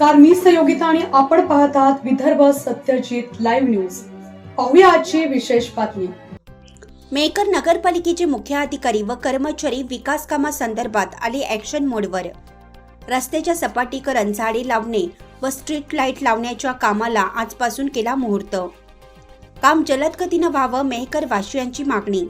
नमस्कार मी सहयोगिता आणि आपण पाहत आहात विदर्भ सत्यजित लाईव्ह न्यूज. पाहूया आजची विशेष बातमी. मेकर नगरपालिकेचे मुख्य अधिकारी व कर्मचारी विकास कामासंदर्भात आले ॲक्शन मोडवर रस्त्याच्या सपाटीकरण झाडे लावणे व स्ट्रीट लाइट लावण्याच्या कामाला आजपासून केला मुहूर्त. काम जलद गतीनं व्हावं मेहकर वाशियांची मागणी.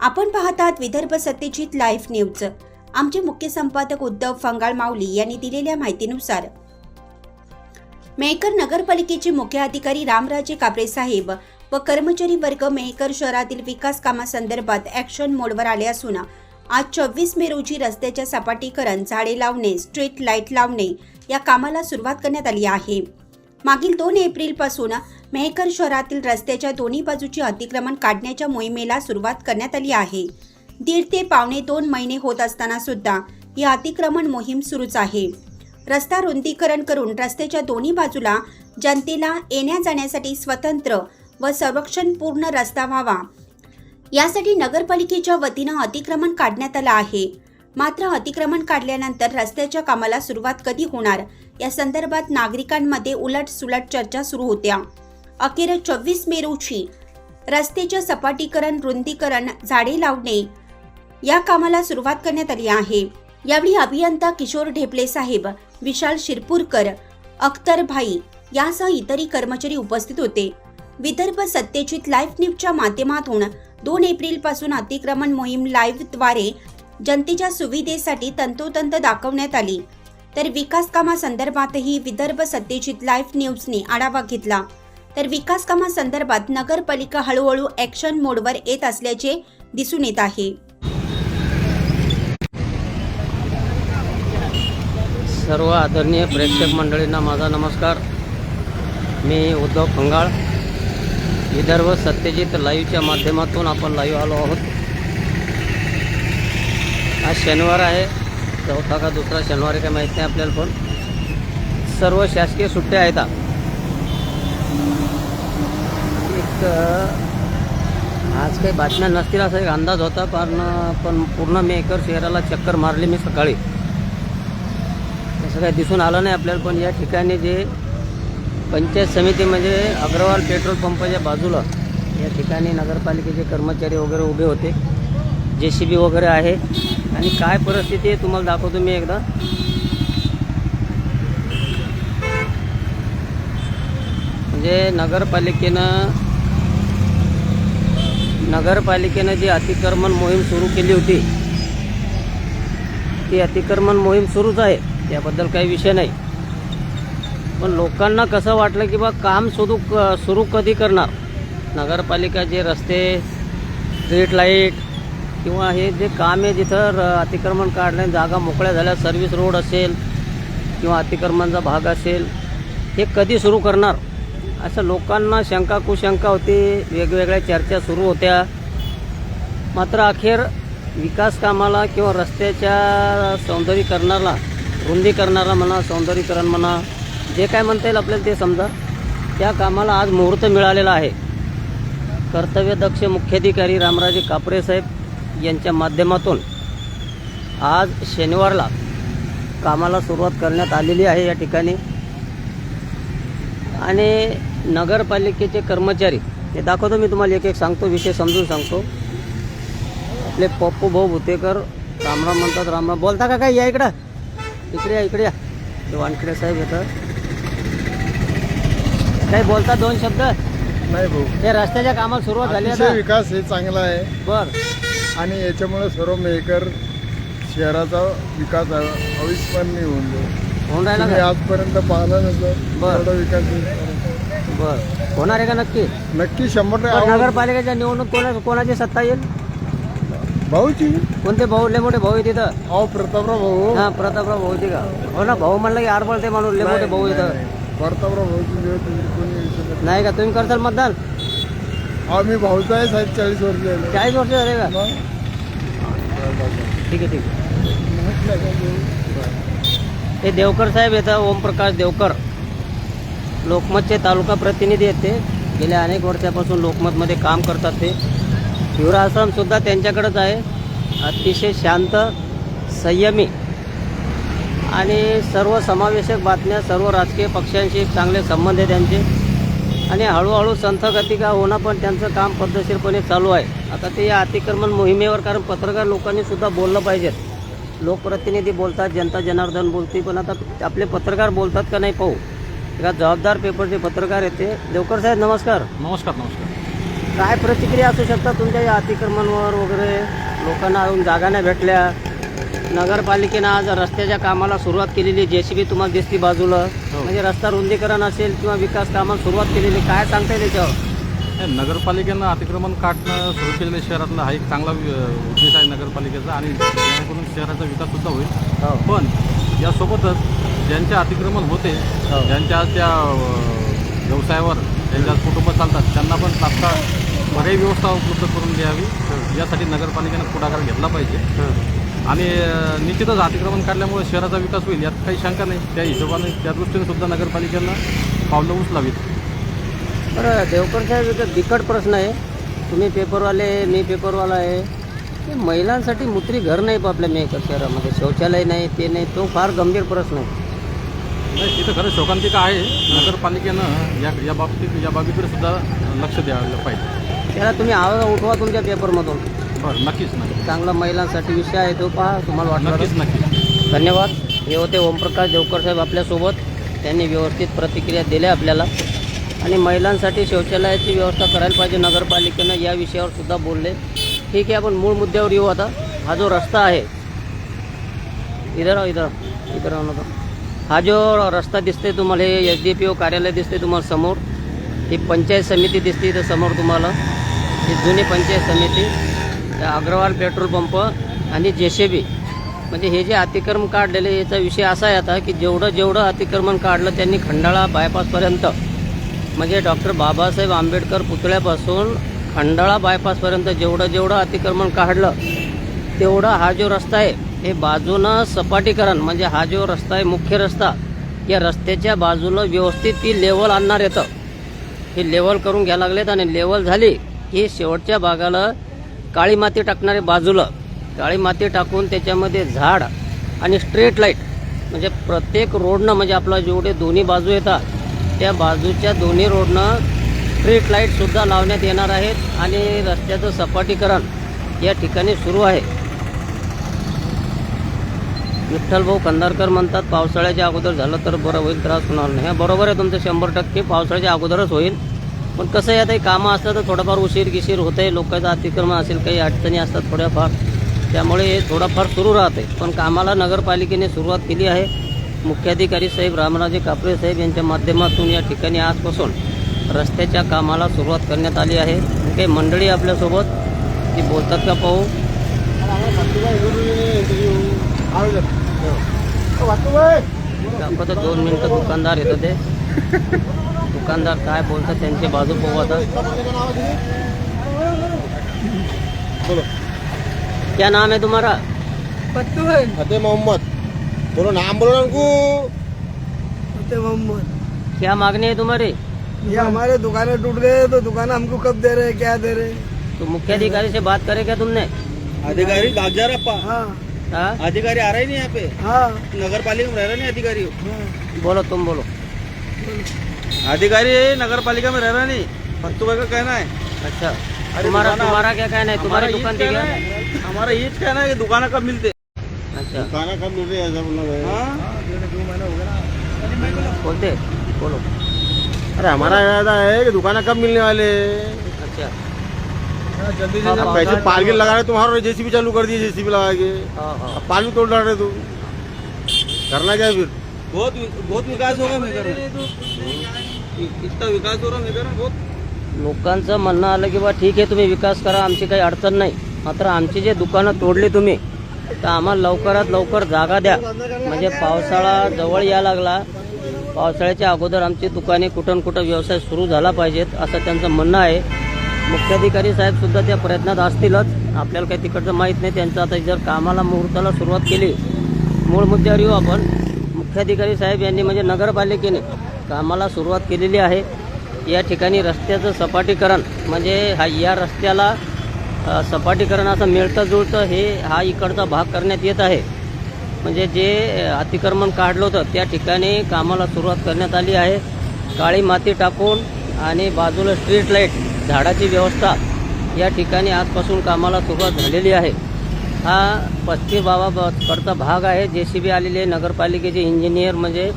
आपण पाहत आहात विदर्भ सत्यजित लाईव्ह न्यूज. आमचे मुख्य संपादक उद्धव फंगाळ माऊली यांनी दिलेल्या माहितीनुसार मेहकर नगरपालिकेचे मुख्य अधिकारी रामराजे कापरे साहेब व कर्मचारी वर्ग मेहकर शहरातील विकास कामासंदर्भात ॲक्शन मोडवर आले असून आज चोवीस मे रोजी रस्त्याच्या सपाटीकरण झाडे लावणे स्ट्रीट लाइट लावणे या कामाला सुरुवात करण्यात आली आहे. मागील दोन एप्रिलपासून मेहकर शहरातील रस्त्याच्या दोन्ही बाजूचे अतिक्रमण काढण्याच्या मोहिमेला सुरुवात करण्यात आली आहे. दीड ते पावणे दोन महिने होत असताना सुद्धा ही अतिक्रमण मोहीम सुरूच आहे. रस्ता रुंदीकरण करून रस्त्याच्या दोन्ही बाजूला जनतेला येण्या जाण्यासाठी स्वतंत्र व संरक्षणपूर्ण रस्ता व्हावा. यासाठी नगरपालिकेच्या वतीनं अतिक्रमण काढण्यात आलं आहे. मात्र अतिक्रमण काढल्यानंतर रस्त्याच्या कामाला सुरुवात कधी होणार? या संदर्भात नागरिकांमध्ये उलट सुलट चर्चा सुरू होत्या. अखेर चोवीस मे रोजी रस्त्याच्या सपाटीकरण रुंदीकरण झाडे लावणे या कामाला सुरुवात करण्यात आली आहे. यावेळी अभियंता किशोर ढेपले साहेब विशाल शिरपूरकर अख्तर भाई यासह इतरही कर्मचारी उपस्थित होते. विदर्भ सत्तेचित लाईव्ह न्यूजच्या माध्यमातून दोन एप्रिलपासून अतिक्रमण मोहीम लाईव्हद्वारे जनतेच्या सुविधेसाठी तंतोतंत दाखवण्यात आली. तर विकास कामासंदर्भातही विदर्भ सत्तेचित लाईव्ह न्यूजने आढावा घेतला. तर विकास कामासंदर्भात नगरपालिका हळूहळू ॲक्शन मोडवर येत असल्याचे दिसून येत आहे. सर्व आदरणीय प्रेक्षक मंडळींना माझा नमस्कार. मी उद्धव फंगाळ विदर्भ सत्यजित लाईव्हच्या माध्यमातून आपण लाईव्ह आलो आहोत. आज शनिवार आहे. चौथा का दुसरा शनिवार काय माहीत नाही आपल्याला पण. सर्व शासकीय सुट्ट्या आहेत. एक आज काही बातम्या नसतील असा एक अंदाज होता पण पण पूर्ण मेकर शहराला चक्कर मारली मी सकाळी. असं काही दिसून आलं नाही आपल्याला पण या ठिकाणी जे पंचायत समिती म्हणजे अग्रवाल पेट्रोल पंपाच्या बाजूला या ठिकाणी नगरपालिकेचे कर्मचारी वगैरे उभे होते जे सी बी वगैरे आहे. आणि काय परिस्थिती आहे तुम्हाला दाखवतो मी एकदा. म्हणजे नगरपालिकेनं नगरपालिकेनं जी अतिक्रमण मोहीम सुरू केली होती ती अतिक्रमण मोहीम सुरूच आहे. त्याबद्दल काही विषय नाही. पण लोकांना कसं वाटलं की बा काम सुरू क सुरू कधी करणार? नगरपालिका जे रस्ते स्ट्रीट लाइट किंवा हे जे काम आहे जिथं अतिक्रमण काढणे जागा मोकळ्या झाल्या सर्व्हिस रोड असेल किंवा अतिक्रमणचा भाग असेल हे कधी सुरू करणार? असं लोकांना शंका कुशंका होती. वेगवेगळ्या चर्चा सुरू होत्या. मात्र अखेर विकास कामाला किंवा रस्त्याच्या सौंदर्यीकरणाला रुंदीकरणाला म्हणा सौंदर्यीकरण म्हणा जे काय म्हणता येईल आपल्याला ते समजा. त्या कामाला आज मुहूर्त मिळालेला आहे. कर्तव्यदक्ष मुख्याधिकारी रामराजे कापरे साहेब यांच्या माध्यमातून आज शनिवारला कामाला सुरुवात करण्यात आलेली आहे या ठिकाणी. आणि नगरपालिकेचे कर्मचारी हे दाखवतो मी तुम्हाला एक एक सांगतो विषय समजून सांगतो. आपले पप्पू भाऊ भुतेकर रामराम म्हणतात रामराम बोलता का काय या इकडं? इकडे या इकडे या. ते वानखेडे साहेब येतात. काही बोलता दोन शब्द? नाही भाऊ. हे रस्त्याच्या कामाला सुरुवात झाली अतिशय आता. विकास हे चांगला आहे. बर. आणि याच्यामुळे सर्व मेकर शहराचा विकास अविस्मरणीय होऊन जाईल. होऊन राहिला तुम्ही का? आजपर्यंत पाहिलं बरं. एवढा विकास होईल. बर. होणार आहे का नक्की? नक्की शंभर पण टक्के नगरपालिकेच्या निवडणूक कोणा कोणाची सत्ता येईल? भाऊची? कोणते भाऊ? लय मोठे भाऊ आहे तिथं. अहो प्रतापराव भाऊ. हा प्रतापराव भाऊ का? हो ना भाऊ म्हणलं की आरबळ ते माणूस लय मोठे भाऊ इथं. प्रतापराव भाऊची निवड तुम्ही कोणी येऊ शकत नाही. का? तुम्ही करताल मतदान? अहो मी भाऊचा आहे साहेब चाळीस वर्ष झाले. चाळीस वर्ष झाले का? मग? ठीक आहे ठीक आहे. म्हटलं का भाऊ? हे देवकर साहेब येतात ओमप्रकाश देवकर. लोकमतचे तालुका प्रतिनिधी आहेत ते. गेल्या अनेक वर्षापासून लोकमतमध्ये काम करतात ते. शिवराश्रमसुद्धा त्यांच्याकडंच आहे. अतिशय शांत संयमी आणि सर्व समावेशक बातम्या सर्व राजकीय पक्षांशी चांगले संबंध आहे त्यांचे. आणि हळूहळू संथगतिका होणं पण त्यांचं काम पद्धतशीरपणे चालू आहे. आता ते या अतिक्रमण मोहिमेवर कारण पत्रकार लोकांनी सुद्धा बोललं पाहिजेत. लोकप्रतिनिधी बोलतात जनता जनार्दन बोलते पण आता आपले पत्रकार बोलतात का नाही पाहू. एका जबाबदार पेपरचे पत्रकार येते देवकर साहेब नमस्कार. नमस्कार नमस्कार. काय प्रतिक्रिया असू शकतात तुमच्या या अतिक्रमणावर वगैरे? लोकांना अजून जागा नाही भेटल्या. नगरपालिकेनं आज रस्त्याच्या कामाला सुरुवात केलेली जे सी बी तुम्हाला दिसती बाजूला. हो. म्हणजे रस्ता रुंदीकरण असेल किंवा विकास कामाला सुरुवात केलेली काय सांगता येईल त्याच्यावर नगरपालिकेनं अतिक्रमण काढणं सुरू केलेलं शहरातला. हा एक चांगला उद्देश आहे नगरपालिकेचा आणि जेणेकरून शहराचा विकास सुद्धा होईल. हो. पण यासोबतच ज्यांचे अतिक्रमण होते हो. ज्यांच्या त्या व्यवसायावर ज्यांच्या कुटुंब चालतात त्यांना पण तात्काळ पर्यायी व्यवस्था उपलब्ध करून द्यावी. यासाठी नगरपालिकेनं पुढाकार घेतला पाहिजे. आणि निश्चितच अतिक्रमण काढल्यामुळे शहराचा विकास होईल यात काही शंका नाही. त्या हिशोबाने त्या दृष्टीने सुद्धा नगरपालिकेनं पावलं उचलावीत. बरं देवकर साहेब एक बिकट प्रश्न आहे. तुम्ही पेपरवाले मी पेपरवाला आहे. हे महिलांसाठी मुत्री घर नाही आपल्या मेकर शहरामध्ये. शौचालय नाही ते नाही तो फार गंभीर प्रश्न आहे. नाही तिथं खरं शोकांतिका आहे. नगरपालिकेनं या या बाबतीत या बाबीकडे सुद्धा लक्ष द्यायला पाहिजे. त्याला तुम्ही आवाज उठवा तुमच्या पेपरमधून. बरं नक्कीच नक्की चांगला महिलांसाठी विषय आहे तो पहा तुम्हाला वाटणार नक्कीच नक्कीच. धन्यवाद. हे होते ओमप्रकाश देवकर साहेब आपल्यासोबत. त्यांनी व्यवस्थित प्रतिक्रिया दिल्या आपल्याला. आणि महिलांसाठी शौचालयाची व्यवस्था करायला पाहिजे नगरपालिकेनं या विषयावर सुद्धा बोलले. ठीक आहे आपण मूळ मुद्द्यावर येऊ आता. हा जो रस्ता आहे इधर आओ, इधर इधर आणू नका हा जो रस्ता दिसते तुम्हाला हे एस डी पी ओ कार्यालय दिसते तुम्हाला समोर. ही पंचायत समिती दिसते इथं समोर तुम्हाला. ही जुनी पंचायत समिती अग्रवाल पेट्रोल पंप आणि जे बी म्हणजे हे जे अतिक्रमण काढलेले याचा विषय असा आहे आता की जेवढं जेवढं अतिक्रमण काढलं त्यांनी खंडाळा बायपासपर्यंत म्हणजे डॉक्टर बाबासाहेब आंबेडकर पुतळ्यापासून खंडाळा बायपासपर्यंत जेवढं जेवढं अतिक्रमण काढलं तेवढा हा जो रस्ता आहे हे बाजूनं सपाटीकरण म्हणजे हा जो रस्ता आहे मुख्य रस्ता या रस्त्याच्या बाजूला व्यवस्थित ती लेवल आणणार येतं. हे लेवल करून घ्यायला लागलेत आणि लेवल झाली हे शेवटच्या भागाला काळी माती टाकणारे बाजूला काळी माती टाकून त्याच्यामध्ये झाड आणि स्ट्रेट लाइट म्हणजे प्रत्येक रोडनं म्हणजे आपला जेवढे दोन्ही बाजू येतात त्या बाजूच्या दोन्ही रोडनं स्ट्रीट लाईटसुद्धा लावण्यात येणार आहेत आणि रस्त्याचं सपाटीकरण या ठिकाणी सुरू आहे. विठ्ठलभाऊ कंदारकर म्हणतात पावसाळ्याच्या अगोदर झालं तर बरं होईल त्रास होणार नाही. बरोबर आहे तुमचं शंभर टक्के पावसाळ्याच्या अगोदरच होईल. पण कसं आहे आता हे कामं असतात तर थोडंफार उशीर गिशीर होतं आहे लोकांचं अतिक्रमण असेल काही अडचणी असतात थोड्याफार. त्यामुळे हे थोडंफार सुरू राहते. पण कामाला नगरपालिकेने सुरुवात केली आहे. मुख्याधिकारी साहेब रामराजे कापरे साहेब यांच्या माध्यमातून या ठिकाणी आजपासून रस्त्याच्या कामाला सुरुवात करण्यात आली आहे. काही मंडळी आपल्यासोबत ती बोलतात का पाहू? दाखवतो दोन मिनटं दुकानदार येतं ते. दुकानदार काय बोलतात त्यांची बाजू पाहू आता. क्या नाम है तुम्हारा? फतेह मोहम्मद। बोलो नाम बोलो ना उनको। फतेह मोहम्मद। क्या मागणी है तुम्हारी? ये हमारे दुकानें टूट गए तो दुकान हमको कब दे रहे हैं क्या दे रहे हैं? तो मुख्याधिकारी से बात करे क्या तुमने? अधिकारी भाग जा रहा पा हाँ। हाँ? अधिकारी आ रहा ही नहीं यहाँ पे। हाँ। नगर पालिका में रह रहा नहीं अधिकारी। बोलो तुम बोलो। अधिकारी नगर पालिका में रह रहा नहीं भाई का कहना है? अच्छा तुम्हारा दुकान- तुम्हारा क्या कहना है? तुम्हारी हमारा दुकान ये थी क्या कहना है? हमारा ये कहना है कि दुकान कब मिलते अच्छा। खाना कब मिल रही है ऐसा बोलना है हाँ? बोलते बोलो। अरे हमारा इरादा है कि दुकान कब मिलने वाले अच्छा। जल्दी हाँ, पैसे पार्किंग लगा रहे तुम्हारा जेसीबी चालू कर दिए जेसीबी लगा के। हाँ हाँ। अब पानी तोड़ डाल रहे तुम। करना क्या है फिर? बहुत बहुत विकास होगा मेकर में। इतका विकास हो रहा बहुत लोकांचं म्हणणं आलं की बा ठीक आहे तुम्ही विकास करा आमची काही अडचण नाही. मात्र आमची जे दुकानं तोडली तुम्ही तर आम्हाला लवकरात लवकर जागा द्या. म्हणजे पावसाळा जवळ या लागला. पावसाळ्याच्या अगोदर आमची दुकाने कुठं न कुठं व्यवसाय सुरू झाला पाहिजेत असं त्यांचं म्हणणं आहे. मुख्याधिकारी साहेब सुद्धा त्या प्रयत्नात असतीलच. आपल्याला काही तिकडचं माहीत नाही. त्यांचं आता जर कामाला मुहूर्ताला सुरुवात केली मूळ मुद्द्यावर येऊ आपण. मुख्याधिकारी साहेब यांनी म्हणजे नगरपालिकेने कामाला सुरुवात केलेली आहे. या ठिकाणी रस्त्याचं सपाटीकरण म्हणजे हा या रस्त्याला सपाटीकरणाचं सपाटीकरण असं मिळतं जुळतं हे हा इकडचा भाग करण्यात येत आहे. म्हणजे जे अतिक्रमण काढलं होतं त्या ठिकाणी कामाला सुरुवात करण्यात आली आहे. काळी माती टाकून आणि बाजूला स्ट्रीट लाइट झाडाची व्यवस्था या ठिकाणी आजपासून कामाला सुरुवात झालेली आहे. हा पश्चिम बाबाकडचा भाग आहे. जे सी बी आलेले नगरपालिकेचे इंजिनियर म्हणजे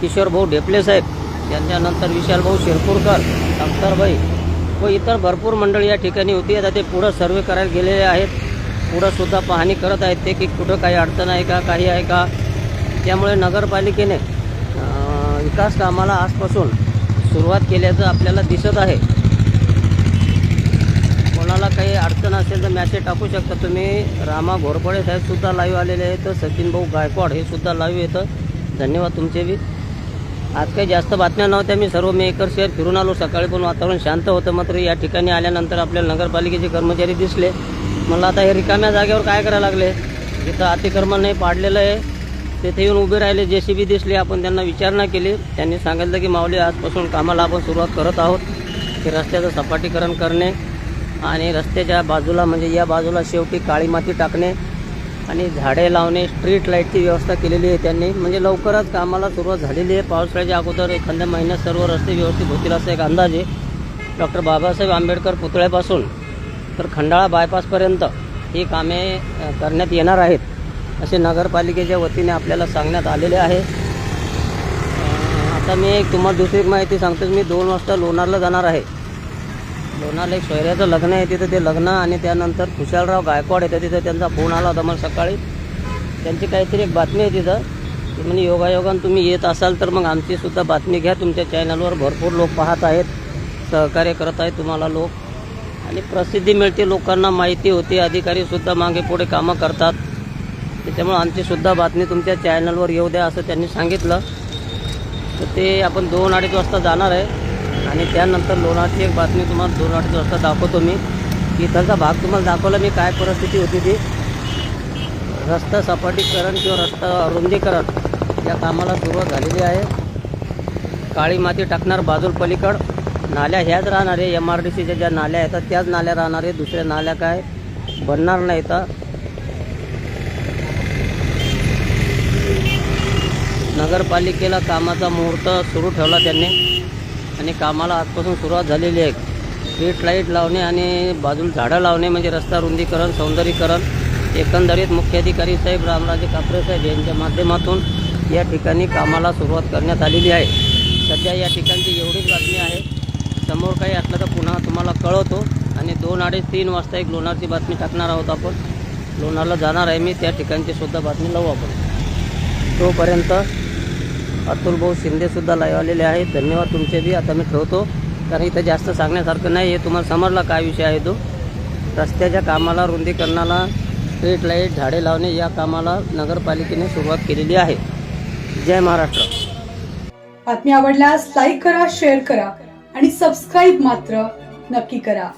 किशोरभाऊ ढेपले साहेब त्यांच्यानंतर विशालभाऊ शिरपूरकर अख्तरभाई व इतर भरपूर मंडळी या ठिकाणी होती. आता ते पुढं सर्वे करायला गेलेले आहेत. पुढंसुद्धा पाहणी करत आहेत ते की कुठं काही अडचण आहे का काही आहे का? त्यामुळे नगरपालिकेने विकास कामाला आजपासून सुरुवात केल्याचं आपल्याला दिसत आहे. कोणाला काही अडचण असेल तर मॅसेज टाकू शकता तुम्ही. रामा घोरपडे साहेबसुद्धा लाईव्ह आलेले आहेत. सचिन भाऊ गायकवाड हे सुद्धा लाईव्ह येतं. धन्यवाद तुमचे बी. आज काही जास्त बातम्या नव्हत्या मी सर्व मी एकर शहर फिरून आलो. सकाळी पण वातावरण शांत होतं मात्र या ठिकाणी आल्यानंतर आपल्याला नगरपालिकेचे कर्मचारी दिसले. मला आता हे रिकाम्या जागेवर काय करायला लागले? जिथं अतिक्रमण नाही पाडलेलं आहे. तिथे येऊन उभे राहिले जे सी बी दिसले. आपण त्यांना विचारणा केली. त्यांनी सांगितलं की माऊली आजपासून कामाला आपण सुरुवात करत आहोत. की रस्त्याचं सपाटीकरण करणे आणि रस्त्याच्या बाजूला म्हणजे या बाजूला शेवटी काळी माती टाकणे. आणि झाडे लावणे स्ट्रीट लाईटची व्यवस्था केलेली आहे त्यांनी. म्हणजे लवकरच कामाला सुरुवात झालेली आहे. पावसाळ्याच्या अगोदर एखाद्या महिन्यात सर्व रस्ते व्यवस्थित होतील असा एक अंदाज आहे. डॉक्टर बाबासाहेब आंबेडकर पुतळ्यापासून तर खंडाळा बायपासपर्यंत ही कामे करण्यात येणार आहेत असे नगरपालिकेच्या वतीने आपल्याला सांगण्यात आलेले आहे. आता मी एक तुम्हाला दुसरी माहिती सांगतो मी दोन वाजता लोणारला जाणार आहे. लोणारला एक सोयऱ्याचं लग्न आहे तिथं ते लग्न आणि त्यानंतर खुशालराव गायकवाड येतं तिथं त्यांचा फोन आला होता मला सकाळी. त्यांची काहीतरी एक बातमी आहे तिथं. ती म्हणजे योगायोगानं तुम्ही येत असाल तर मग आमचीसुद्धा बातमी घ्या. तुमच्या चॅनलवर भरपूर लोक पाहत आहेत सहकार्य करत आहेत तुम्हाला लोक. आणि प्रसिद्धी मिळते लोकांना माहिती होते. अधिकारीसुद्धा मागे पुढे कामं करतात. त्याच्यामुळे आमचीसुद्धा बातमी तुमच्या चॅनलवर येऊ द्या असं त्यांनी सांगितलं. तर ते आपण दोन अडीच वाजता जाणार आहे. आणि त्यानंतर लोणारची एक बातमी तुम्हाला दोन आठ वाजता दाखवतो मी. इथलचा भाग तुम्हाला दाखवला मी काय परिस्थिती होती ती. रस्ता सपाटीकरण किंवा रस्ता रुंदीकरण या कामाला सुरुवात झालेली आहे. काळी माती टाकणार बाजूल पलीकड. नाल्या ह्याच राहणार आहे एम आर डी सीच्या ज्या नाल्या येतात त्याच नाल्या राहणार आहे. दुसऱ्या नाल्या काय? बनणार नाही तर नगरपालिकेला कामाचा मुहूर्त सुरू ठेवला त्यांनी. आणि कामाला आजपासून सुरुवात झालेली आहे. स्ट्रीट लाइट लावणे आणि बाजूला झाडं लावणे म्हणजे रस्ता रुंदीकरण सौंदर्यीकरण. एकंदरीत मुख्याधिकारी साहेब रामराजे कापरे साहेब यांच्या माध्यमातून या ठिकाणी कामाला सुरुवात करण्यात आलेली आहे. सध्या या ठिकाणची एवढीच बातमी आहे. समोर काही असलं तर पुन्हा तुम्हाला कळवतो आणि दोन अडीच तीन वाजता एक लोणारची बातमी टाकणार आहोत आपण. लोणारला जाणार आहे मी त्या ठिकाणची सुद्धा बातमी लावू आपण. तोपर्यंत अतुल भाऊ शिंदेसुद्धा लाईव्ह आलेले आहेत. धन्यवाद तुमचे बी. आता मी ठेवतो. कारण इथं जास्त सांगण्यासारखं नाही आहे. तुम्हाला समजला काय विषय आहे तो? रस्त्याच्या कामाला रुंदीकरणाला स्ट्रीट लाइट झाडे लावणे या कामाला नगरपालिकेने सुरुवात केलेली आहे. जय महाराष्ट्र. बातमी आवडल्यास लाईक करा शेअर करा आणि सबस्क्राईब मात्र नक्की करा.